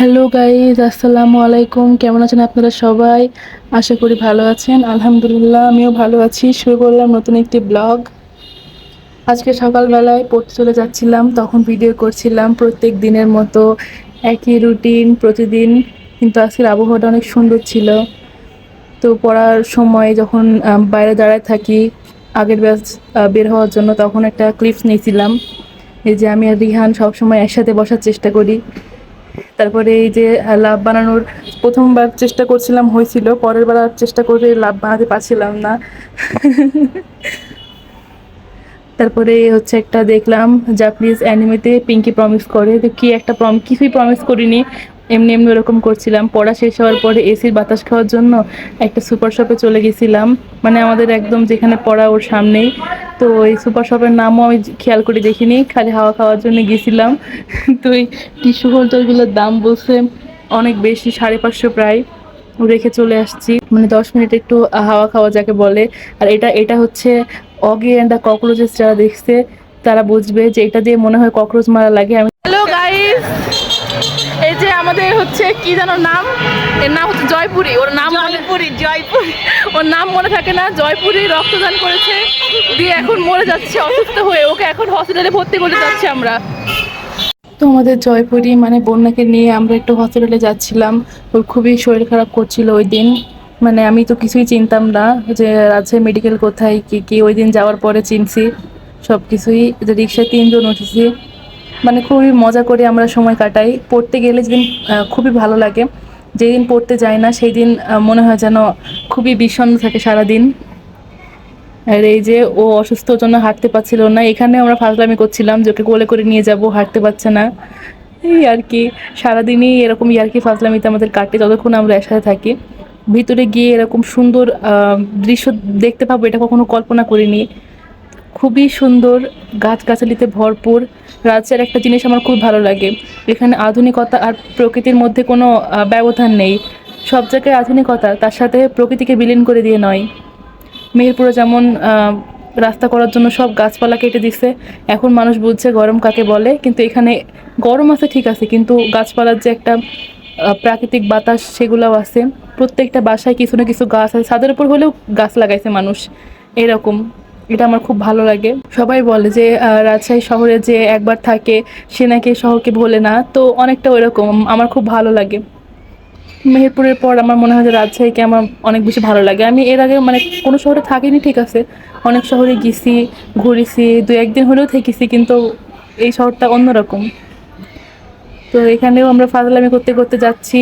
Hello guys, আসসালামু আলাইকুম। কেমন আছেন আপনারা সবাই? আশা করি ভালো আছেন। আলহামদুলিল্লাহ, আমিও ভালো আছি। শুরু করলাম নতুন একটি ব্লগ। আজকে সকালবেলায় পড়তে চলে যাচ্ছিলাম, তখন ভিডিও করছিলাম। প্রত্যেক দিনের মতো একই রুটিন প্রতিদিন, কিন্তু আজকের আবহাওয়াটা অনেক সুন্দর ছিল। তো পড়ার সময় যখন বাইরে দাঁড়ায় থাকি, আগের ব্যাচ বের হওয়ার জন্য, তখন একটা ক্লিপস নিয়েছিলাম। এই যে আমি আর রিহান সবসময় একসাথে বসার চেষ্টা করি। তারপরে এই যে লাভ বানানোর প্রথমবার চেষ্টা করছিলাম, হয়েছিল। পরের বার আর চেষ্টা করে লাভ বানাতে পারছিলাম না। তারপরে হচ্ছে একটা দেখলাম জাপানিজ অ্যানিমেতে পিঙ্কি প্রমিস করে। তো কি একটা প্রম কিছুই প্রমিস করিনি। এমনি এমনি ওরকম করছিলাম। পড়া শেষ হওয়ার পরে এসির বাতাস খাওয়ার জন্য একটা সুপার শপে চলে গেছিলাম। মানে আমাদের একদম যেখানে পড়া ওর সামনেই। তো এই সুপার শপের নামও আমি খেয়াল করে দেখিনি। খালি হাওয়া খাওয়ার জন্য গেছিলাম। তো এই টিস্যু হোল্ডারগুলোর দাম বলছে অনেক বেশি, সাড়ে পাঁচশো প্রায়। রেখে চলে আসছি। মানে দশ মিনিট একটু হাওয়া খাওয়া যাকে বলে। আর এটা এটা হচ্ছে অগে অ্যান্ড দ্য ককরোচেস যারা দেখছে, তারা বুঝবে যে এটা দিয়ে মনে হয় ককরোচ মারা লাগে। আমি হ্যালো গাইস যে আমাদের হচ্ছে কি যেন নাম? এর নাম হচ্ছে জয়পুরি। ওর নাম জয়পুরি জয়পুরি। ওর নাম মনে থাকে না। জয়পুরি রক্তদান করেছে। দিয়ে এখন মরে যাচ্ছে অসুস্থ হয়ে। ওকে এখন হসপিটালে ভর্তি করতে যাচ্ছি আমরা। তো আমাদের জয়পুরি মানে বন্যাকে নিয়ে আমরা একটু হসপিটালে যাচ্ছিলাম। ওর খুবই শরীর খারাপ করছিল ওই দিন। মানে আমি তো কিছুই চিনতাম না যে রাজশাহী মেডিকেল কোথায় কি কি। ওই দিন যাওয়ার পরে চিনছি। সব কিছুই যে রিক্সায় তিনজন উঠেছি। মানে খুবই মজা করে আমরা সময় কাটাই। পড়তে গেলে যেদিন খুবই ভালো লাগে। যেদিন পড়তে যাই না সেই দিন মনে হয় যেন খুবই বিষণ্ণ থাকে সারাদিন। আর এই যে ও অসুস্থ জন্য হাঁটতে পারছিল না। এখানে আমরা ফাজলামি করছিলাম যে ওকে কোলে করে নিয়ে যাব, হাঁটতে পারছে না। এই আর কি, সারাদিনই এরকম ইয়ার্কি ফাজলামিতে আমাদের কাটে যতক্ষণ আমরা একসাথে থাকি। ভিতরে গিয়ে এরকম সুন্দর দৃশ্য দেখতে পাবো, এটা কখনো কল্পনা করিনি। খুবই সুন্দর, গাছগাছালিতে ভরপুর। রাজ্যের একটা জিনিস আমার খুব ভালো লাগে। এখানে আধুনিকতা আর প্রকৃতির মধ্যে কোনো ব্যবধান নেই। সব জায়গায় আধুনিকতা, তার সাথে প্রকৃতিকে বিলীন করে দিয়ে নয়। মেহেরপুরে যেমন রাস্তা করার জন্য সব গাছপালা কেটে দিচ্ছে এখন মানুষ বুঝছে গরম কাকে বলে। কিন্তু এখানে গরম আছে, ঠিক আছে, কিন্তু গাছপালার যে একটা প্রাকৃতিক বাতাস সেগুলোও আছে। প্রত্যেকটা বাসায় কিছু না কিছু গাছ আছে। ছাদের উপর হলেও গাছ লাগাইছে মানুষ। এরকম। এটা আমার খুব ভালো লাগে। সবাই বলে যে রাজশাহী শহরে যে একবার থাকে, সে নাকি শহরকে ভোলে না। তো অনেকটা ওইরকম, আমার খুব ভালো লাগে। মেহেরপুরের পর আমার মনে হয় যে রাজশাহীকে আমার অনেক বেশি ভালো লাগে। আমি এর আগে মানে কোনো শহরে থাকিনি, ঠিক আছে। অনেক শহরে গেছি, ঘুরেছি দু একদিন হলেও থেকেছি, কিন্তু এই শহরটা অন্যরকম। তো এখানেও আমরা ফাজলামি করতে করতে যাচ্ছি।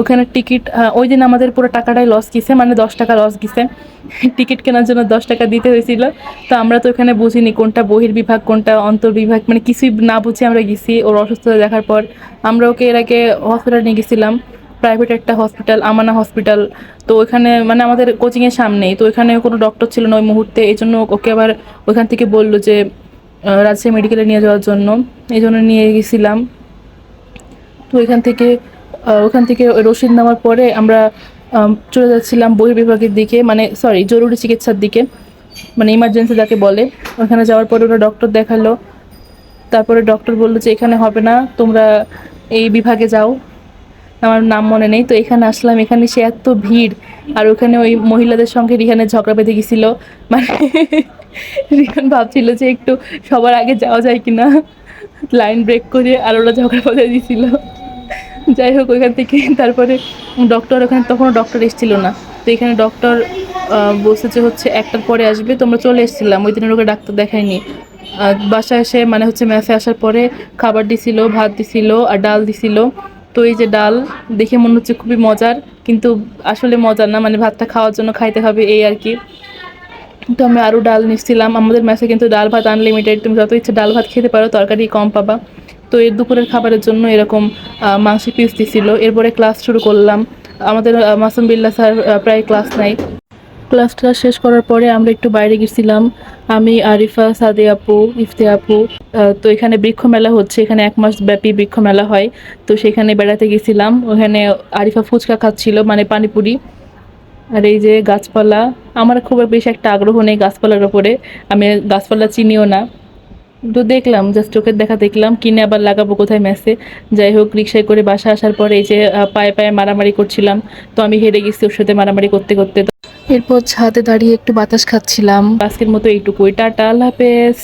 ওখানে টিকিট ওই দিন আমাদের পুরো টাকাটাই লস গেছে মানে দশ টাকা লস গেছে। টিকিট কেনার জন্য দশ টাকা দিতে হয়েছিল। তো আমরা তো ওখানে বুঝিনি কোনটা বহির্বিভাগ, কোনটা অন্তর্বিভাগ মানে কিছুই না বুঝে আমরা গেছি ওর অসুস্থতা দেখার পর। আমরা ওকে এর আগে হসপিটাল নিয়ে গেছিলাম প্রাইভেট একটা হসপিটাল আমানা হসপিটাল তো ওখানে মানে আমাদের কোচিংয়ের সামনেই, তো ওখানে কোনো ডক্টর ছিল না ওই মুহূর্তে। এই জন্য ওকে আবার ওখান থেকে বলল যে রাজশাহী মেডিকেলে নিয়ে যাওয়ার জন্য। এই জন্য নিয়ে গেছিলাম। তো এখান থেকে ওখান থেকে রশিদ নেওয়ার পরে আমরা চলে যাচ্ছিলাম বহির্বিভাগের দিকে মানে সরি জরুরি চিকিৎসার দিকে মানে ইমার্জেন্সি যাকে বলে। ওখানে যাওয়ার পরে ওরা ডক্টর দেখাল। তারপরে ডক্টর বলল যে, এখানে হবে না, তোমরা এই বিভাগে যাও। আমার নাম মনে নেই, তো এখানে আসলাম। এখানে সে এত ভিড়, আর ওখানে ওই মহিলাদের সঙ্গে রিহানের ঝগড়া বেঁধে গেছিল। মানে রিহান ভাবছিল যে, একটু সবার আগে যাওয়া যায় কিনা? লাইন ব্রেক করে আর ওরা ঝগড়া বেঁধে দিয়েছিল যাই হোক, ওইখান থেকে তারপরে ডক্টর ওখানে তখনও ডক্টর এসেছিল না। তো এখানে ডক্টর বলছে যে হচ্ছে একটার পরে আসবে তোমরা চলে এসেছিলাম। ওই দিনের ওকে ডাক্তার দেখায়নি। বাসায় এসে মানে হচ্ছে ম্যাসে আসার পরে খাবার দিছিল, ভাত দিছিল আর ডাল দিছিল। তো এই যে ডাল দেখে মনে হচ্ছে খুবই মজার, কিন্তু আসলে মজার না মানে ভাতটা খাওয়ার জন্য খাইতে হবে এই আর কি। তো আমি আরও ডাল নিচ্ছিলাম। আমাদের মেসে কিন্তু ডাল ভাত আনলিমিটেড তুমি যত ইচ্ছে ডাল ভাত খেতে পারো, তরকারি কম পাবা। তো এর দুপুরের খাবারের জন্য এরকম মাংসের পিস দিছিল। এরপরে ক্লাস শুরু করলাম। আমাদের মাসুম বিল্লা স্যার প্রায় ক্লাস নাই। ক্লাসটা শেষ করার পরে আমরা একটু বাইরে গেছিলাম। আমি, আরিফা, সাদে আপু, ইফতে আপু তো এখানে বৃক্ষ মেলা হচ্ছে। এখানে এক মাস ব্যাপী বৃক্ষ মেলা হয়। তো সেখানে বেড়াতে গেছিলাম। ওখানে আরিফা ফুচকা খাচ্ছিল মানে পানিপুরি। আর এই যে গাছপালা, আমার খুব বেশি একটা আগ্রহ নেই গাছপালার উপরে। আমি গাছপালা চিনিও না। তো দেখলাম জাস্ট চোখের দেখা দেখলাম কিনে আবার লাগাবো কোথায় ম্যাসে যাই হোক রিক্সায় করে বাসা আসার পরে এই যে পায়ে পায়ে মারামারি করছিলাম। তো আমি হেরে গেছি ওর সাথে মারামারি করতে করতে। এরপর ছাদে দাঁড়িয়ে একটু বাতাস খাচ্ছিলাম। আজকের মতো এইটুকুই। টাটা আল্লাহ হাফেজ।